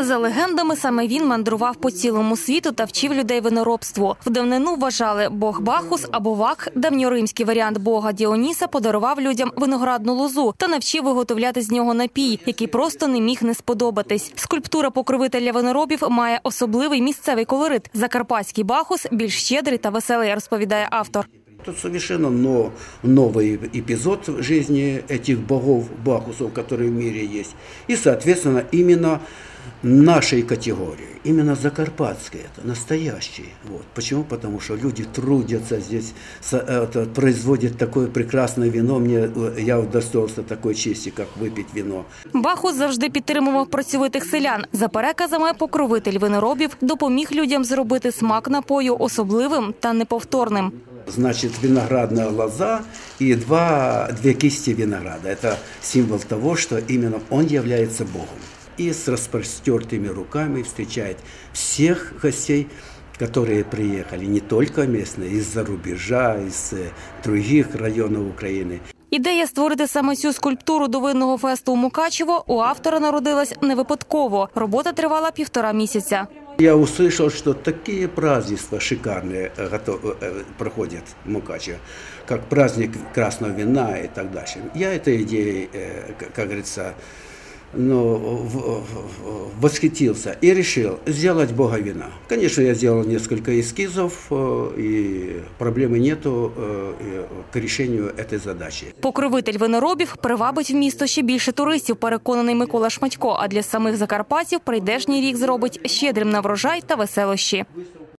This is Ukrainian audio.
За легендами, саме він мандрував по цілому світу та вчив людей виноробству. В давнину вважали Бог Бахус або Вак, давньоримський варіант Бога Діоніса, подарував людям виноградну лозу та навчив виготовляти з нього напій, який просто не міг не сподобатись. Скульптура покровителя виноробів має особливий місцевий колорит. Закарпатський Бахус більш щедрий та веселий, розповідає автор Тут совершенно но, новый эпизод в жизни этих богов, бахусов, которые в мире есть. И, соответственно, именно нашей категории, именно закарпатской, это настоящий. Вот. Почему? Потому что люди трудятся здесь, со- это, производят такое прекрасное вино. Мне, э, я удостоился такой чести, как выпить вино. Бахус завжди підтримував працьовитих селян. За переказами, покровитель виноробів допоміг людям зробити смак напою особливим та неповторним. Значит, виноградная лоза и два, две кисти винограда. Это символ того, что именно он является Богом. И с распростертыми руками встречает всех гостей, которые приехали, не только местные, из-за рубежа, из э, других районов Украины. Ідея створити саме цю скульптуру до винного фесту у Мукачево у автора народилась не випадково. Робота тривала півтора місяця. Я услышал, что такие празднества шикарные э, готов- э, проходят в Мукачево, как праздник красного вина и так дальше. Я этой идеей, э, как говорится, ну, в- в- в- восхитился и решил сделать бога вина. Конечно, я сделал несколько эскизов, э, и проблемы нету э, и к решению этой задачи. Покровитель виноробів привабить в місто ще більше туристів, переконаний Микола Шматько. А для самих закарпатців прийдешній рік зробить щедрим на врожай та веселощі.